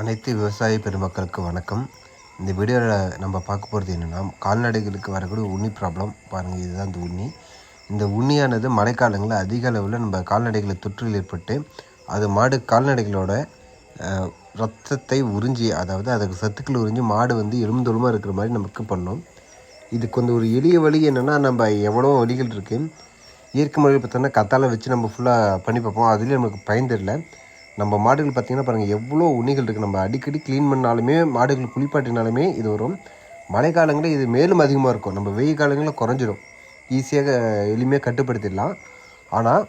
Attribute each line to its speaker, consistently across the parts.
Speaker 1: அனைத்து விவசாய பெருமக்களுக்கு வணக்கம். இந்த வீடியோவில் நம்ம பார்க்க போகிறது என்னென்னா கால்நடைகளுக்கு வரக்கூடிய உண்ணி ப்ராப்ளம் பாருங்கள் இதுதான் இந்த உண்ணி. இந்த உண்ணியானது மழைக்காலங்களில் அதிக அளவில் நம்ம கால்நடைகளை தொற்றில் ஏற்பட்டு அது மாடு கால்நடைகளோட ரத்தத்தை உறிஞ்சி அதாவது அதுக்கு சத்துக்கள் உறிஞ்சி மாடு வந்து எலும்புதொலுமாக இருக்கிற மாதிரி நமக்கு பண்ணும். இதுக்கு வந்து ஒரு எளிய வழி என்னென்னா நம்ம எவ்வளோ வழிகள் இருக்குது இயற்கை முறையில் பார்த்தோன்னா கத்தால வச்சு நம்ம ஃபுல்லாக பண்ணி பார்ப்போம். அதுலேயும் நமக்கு பயன் தெரியல. நம்ம மாடுகள் பார்த்திங்கன்னா பாருங்கள் எவ்வளோ உண்ணிகள் இருக்குது நம்ம அடிக்கடி க்ளீன் பண்ணாலுமே மாடுகள் குளிப்பாட்டினாலுமே இது வரும் மழை காலங்களில் இது மேலும் அதிகமாக இருக்கும். நம்ம வெயில் காலங்களில் குறைஞ்சிரும். ஈஸியாக எளிமையாக கட்டுப்படுத்திடலாம். ஆனால்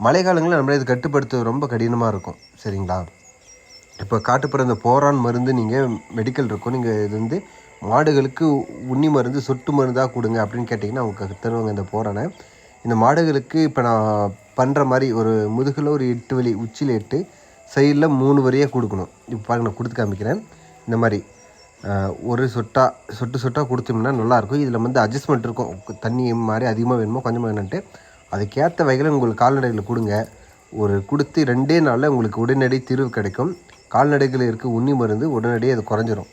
Speaker 1: மழை காலங்களில் நம்மள இது கட்டுப்படுத்துவது ரொம்ப கடினமாக இருக்கும். சரிங்களா? இப்போ காட்டுப்புற இந்த போரான் மருந்து நீங்கள் மெடிக்கல் இருக்கும். நீங்கள் இது வந்து மாடுகளுக்கு உண்ணி மருந்து சொட்டு மருந்தாக கொடுங்க அப்படின்னு கேட்டிங்கன்னா அவங்க தருவாங்க இந்த போரானை. இந்த மாடுகளுக்கு இப்போ நான் பண்ணுற மாதிரி ஒரு முதுகில் ஒரு எட்டு வலி உச்சியில் எட்டு சைடில் மூணு வரியாக கொடுக்கணும். இப்போ பாருங்க நான் கொடுத்து காமிக்கிறேன். இந்த மாதிரி ஒரு சொட்டா சொட்டு சொட்டாக கொடுத்தோம்னா நல்லாயிருக்கும். இதில் வந்து அட்ஜஸ்ட்மெண்ட் இருக்கும். தண்ணி மாதிரி அதிகமாக வேணுமோ கொஞ்சமாக வேணுன்ட்டு அதுக்கேற்ற வகையில் உங்களுக்கு கால்நடைகளை கொடுங்க. ஒரு கொடுத்து ரெண்டே நாளில் உங்களுக்கு உடனடி தீர்வு கிடைக்கும். கால்நடைகள் இருக்க உண்ணி மருந்து உடனடியே அது குறைஞ்சிரும்.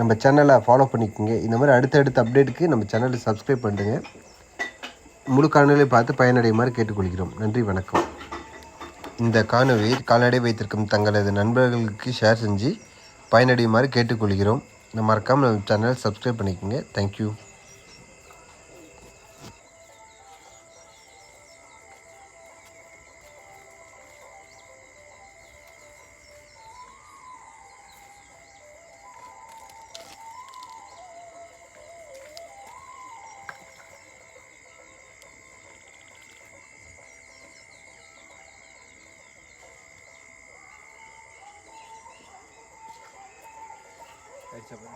Speaker 1: நம்ம சேனலை ஃபாலோ பண்ணிக்கோங்க. இந்த மாதிரி அடுத்தடுத்த அப்டேட்டுக்கு நம்ம சேனலை சப்ஸ்கிரைப் பண்ணுங்கள் முழு காணொலியை பார்த்து பயனடையுமாறு கேட்டுக்கொள்கிறோம். நன்றி வணக்கம். இந்த காணொலியை கால்நடை வைத்திருக்கும் தங்களது நண்பர்களுக்கு ஷேர் செஞ்சு பயனடையுமாறு கேட்டுக்கொள்கிறோம். மறக்காமல் நம்ம சேனல் சப்ஸ்கிரைப் பண்ணிக்கோங்க. தேங்க்யூ കഴിച്ചപ്പോ